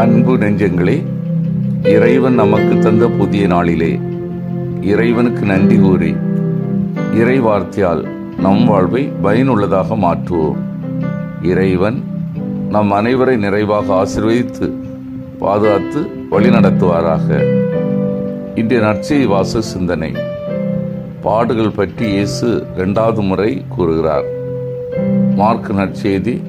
அன்பு நெஞ்சங்களே இறைவன் நமக்கு தந்த புதிய நாளிலே இறைவனுக்கு நன்றி கூறி இறை வார்த்தையால் நம் வாழ்வை பயனுள்ளதாக மாற்றுவோம். இறைவன் நம் அனைவரை நிறைவாக ஆசிர்வதித்து பாதுகாத்து வழிநடத்துவாராக. இன்றைய நற்செய் வாச சிந்தனை. பாடுகள் பற்றி இயேசு இரண்டாவது முறை கூறுகிறார். மார்க் நற்செய்தி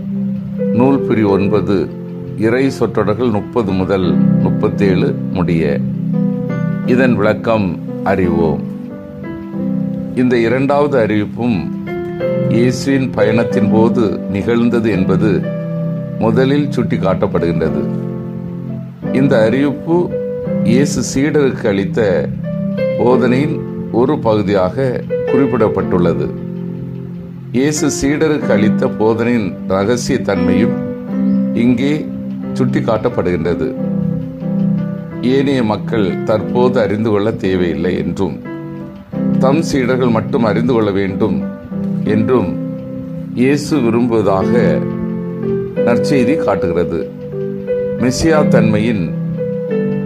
நூல் பிரி ஒன்பது இறை சொற்றொடர்கள் முப்பது முதல் முப்பத்தேழு முடிய. இதன் விளக்கம் அறிவோம். இந்த இரண்டாவது அறிவிப்பும் இயேசுவின் பயணத்தின் போது நிகழ்ந்தது என்பது முதலில் சுட்டிக்காட்டப்படுகின்றது. இந்த அறிவிப்பு இயேசு சீடருக்கு அளித்த போதனையின் ஒரு பகுதியாக குறிப்பிடப்பட்டுள்ளது. இயேசு சீடருக்கு அளித்த போதனையின் ரகசிய தன்மையும் இங்கே சுட்டிக்காட்டப்படுகின்றது. ஏனைய மக்கள் தற்போது அறிந்து கொள்ள தேவையில்லை என்றும் தம் சீடர்கள் மட்டும் அறிந்து கொள்ள வேண்டும் என்றும் இயேசு விரும்புவதாக நற்செய்தி காட்டுகிறது. மெசியா தன்மையின்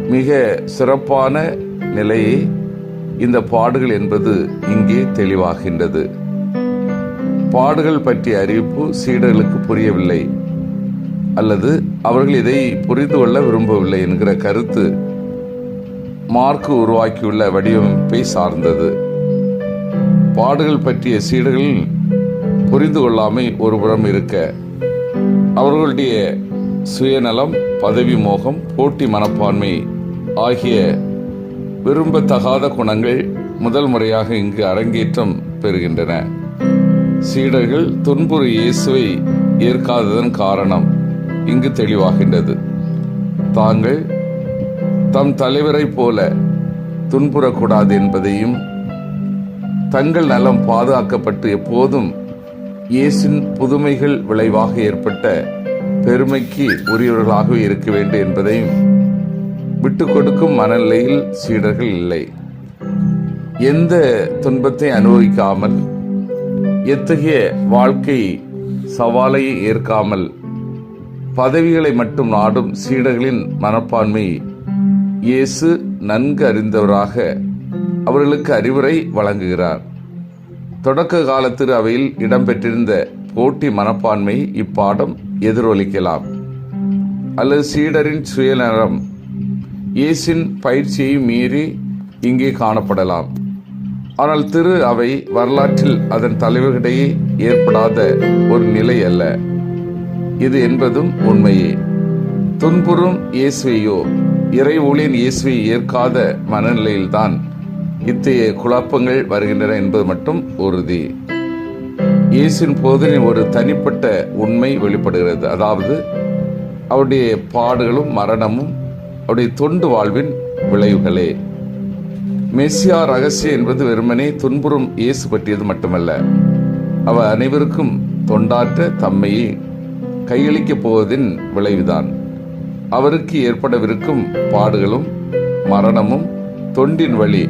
மிக சிறப்பான நிலையை இந்த பாடுகள் என்பது இங்கே தெளிவாகின்றது. பாடுகள் பற்றிய அறிவிப்பு சீடர்களுக்கு புரியவில்லை. அல்லது அவர்கள் இதை புரிந்து கொள்ள விரும்பவில்லை என்கிற கருத்து மார்க் உருவாக்கியுள்ள வடிவமைப்பை சார்ந்தது. பாடுகள் பற்றிய சீடர்கள் புரிந்து கொள்ளாமை ஒருபுறம் இருக்க அவர்களுடைய சுயநலம் பதவி மோகம் போட்டி மனப்பான்மை ஆகிய விரும்பத்தகாத குணங்கள் முதல் முறையாக இங்கு அரங்கேற்றம் பெறுகின்றன. சீடர்கள் துன்புறு இயேசுவை ஏற்காததன் காரணம். இங்கு தெளிவாகின்றது. தாங்கள் தம் தலைவரைப் போல துன்புறக்கூடாது என்பதையும் தங்கள் நலம் பாதுகாக்கப்பட்டு எப்போதும் இயேசின் புதுமைகள் விளைவாக ஏற்பட்ட பெருமைக்கு உரியவர்களாக இருக்க வேண்டும் என்பதையும் விட்டு கொடுக்கும் மனநிலையில் சீடர்கள் இல்லை. எந்த துன்பத்தை அனுபவிக்காமல் எத்தகைய வாழ்க்கை சவாலை ஏற்காமல் பதவிகளை மட்டும் நாடும் சீடர்களின் மனப்பான்மை இயேசு நன்கு அறிந்தவராக அவர்களுக்கு அறிவுரை வழங்குகிறார். தொடக்க காலத்தில் அவையில் இடம்பெற்றிருந்த போட்டி மனப்பான்மை இப்பாடம் எதிரொலிக்கலாம். அல்லது சீடரின் சுயநலம் இயேசின் பயிற்சியை மீறி இங்கே காணப்படலாம். ஆனால் திரு அவை வரலாற்றில் அதன் தலைவர்களிடையே ஏற்படாத ஒரு நிலை அல்ல. இது என்பதும் உண்மையே. துன்புறும் இயேசுவையோ இறை ஊழியன் இயேசுவை ஏற்காத மனநிலையில்தான் இத்தகைய குழப்பங்கள் வருகின்றன என்பது மட்டும் உறுதி. இயேசுவின் போதனை ஒரு தனிப்பட்ட உண்மை வெளிப்படுகிறது. அதாவது அவருடைய பாடுகளும் மரணமும் அவருடைய தொண்டு வாழ்வின் விளைவுகளே. மெஸ்ஸியா ரகசியம் என்பது வெறுமனே துன்புறும் இயேசு பற்றியது மட்டுமல்ல. அவர் அனைவருக்கும் தொண்டாற்ற தம்மையே. கையளிக்கப் போவதின் விளைவுதான். அவருக்கு ஏற்படவிருக்கும் பாடுகளும் மரணமும் தொண்டின் வழி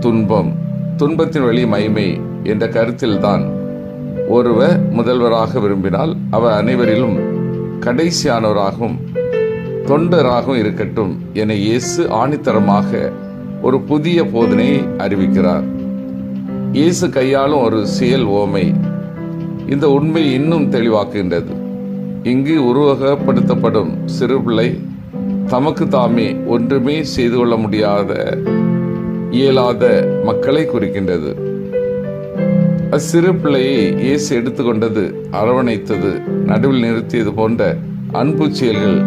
துன்பம் துன்பத்தின் வழி மைமை என்ற கருத்தில்தான் ஒருவர் முதல்வராக விரும்பினால் அவர் அனைவரிலும் கடைசியானவராகவும் தொண்டராகவும் இருக்கட்டும் என இயேசு ஆணித்தரமாக ஒரு புதிய போதனையை அறிவிக்கிறார். இயேசு கையாளும் ஒரு செயல் ஓமை. இந்த உண்மை இன்னும் தெளிவாக்குகின்றது. இங்கு உருவகப்படுத்தப்படும் சிறு பிள்ளை தமக்கு தாமே ஒன்றுமே செய்து கொள்ள முடியாத இயலாத மக்களை குறிக்கின்றது. அச்சிறு பிள்ளையை இயேசு எடுத்துக்கொண்டது அரவணைத்தது நடுவில் நிறுத்தியது போன்ற அன்பு செயல்கள்.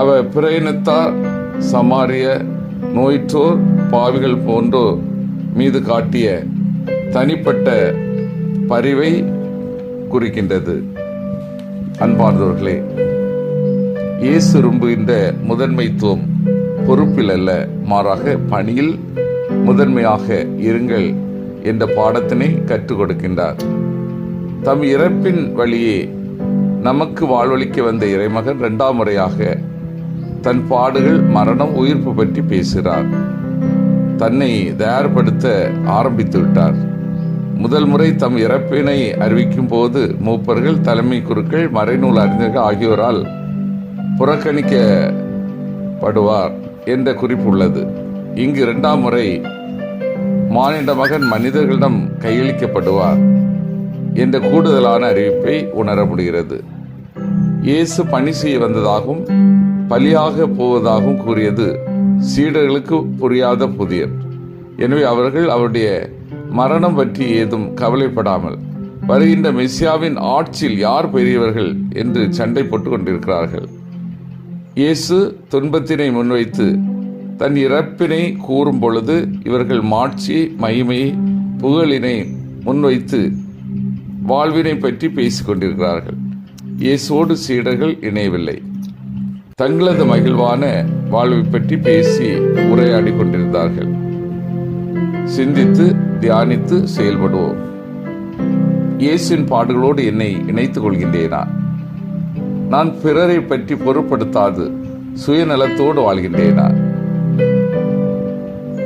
அவ பிரயணத்தார் சமாரிய நோயிற்றோர் பாவிகள் போன்றோர் மீது காட்டிய தனிப்பட்ட பரிவை குறிக்கின்றது. அன்பார்ந்தவர்களே இயேசு விரும்புகின்ற முதன்மைத்துவம் பொறுப்பில் அல்ல மாறாக பணியில் முதன்மையாக இருங்கள் என்ற பாடத்தினை கற்றுக் கொடுக்கின்றார் தம் இறப்பின் வழியே நமக்கு வாழ்வளிக்க வந்த இறைமகன் இரண்டாம் முறையாக தன் பாடுகள் மரணம் உயிர்ப்பு பற்றி பேசுகிறார். தன்னை தயார்படுத்த ஆரம்பித்து விட்டார். முதல் முறை தம் இறப்பினை அறிவிக்கும் போது மூப்பர்கள் தலைமை குருக்கள் மறைநூல் அறிஞர்கள் ஆகியோரால் புறக்கணிக்கப்படுவார் என்ற குறிப்பு உள்ளது. இங்கு இரண்டாம் முறை மானிட மகன் மனிதர்களிடம் கையளிக்கப்படுவார் என்ற கூடுதலான அறிவிப்பை உணர முடிகிறது. இயேசு பணி செய்ய வந்ததாகவும் பலியாக போவதாகவும் கூறியது சீடர்களுக்கு புரியாத புதியர் எனவே அவர்கள் அவருடைய மரணம் பற்றி ஏதும் கவலைப்படாமல் வருகின்ற மெஸ்ஸியாவின் ஆட்சியில் யார் பெரியவர்கள் என்று சண்டை போட்டுக் கொண்டிருக்கிறார்கள் இயேசு துன்பத்தினை முன்வைத்து தன் இறப்பினை கூறும் பொழுது இவர்கள் மாட்சி மகிமை புகழினை முன்வைத்து வாழ்வினை பற்றி பேசிக் கொண்டிருக்கிறார்கள் இயேசுவோடு சீடர்கள் இணையவில்லை. தங்களது மகிழ்வான வாழ்வை பற்றி பேசி உரையாடி கொண்டிருந்தார்கள் சிந்தித்து தியானித்து செயல்படுவோம். இயேசுவின் பாடுகளோடு என்னை இணைத்துக் கொள்கின்றேனா? நான் பிறரை பற்றி பொருட்படுத்தாது சுயநலத்தோடு வாழ்கின்றேனா?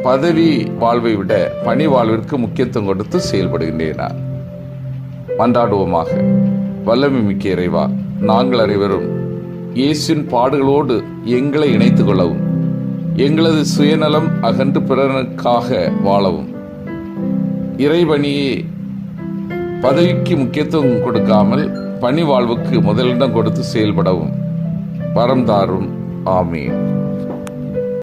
பதவி வாழ்வை விட பணி வாழ்விற்கு முக்கியத்துவம் கொடுத்து செயல்படுகின்றேனா? மன்றாடுவோமாக. வல்லமை மிக்க இறைவா நாங்கள் அனைவரும் இயேசுவின் பாடுகளோடு எங்களை இணைத்துக் கொள்ளவும் எங்களது சுயநலம் அகன்று பிறனுக்காக வாழவும். இறைபணியே பதவிக்கு முக்கியத்துவம் கொடுக்காமல் பணி வாழ்வுக்கு முதலிடம் கொடுத்து செயல்படவும். வரம் தாரும். ஆமீன்.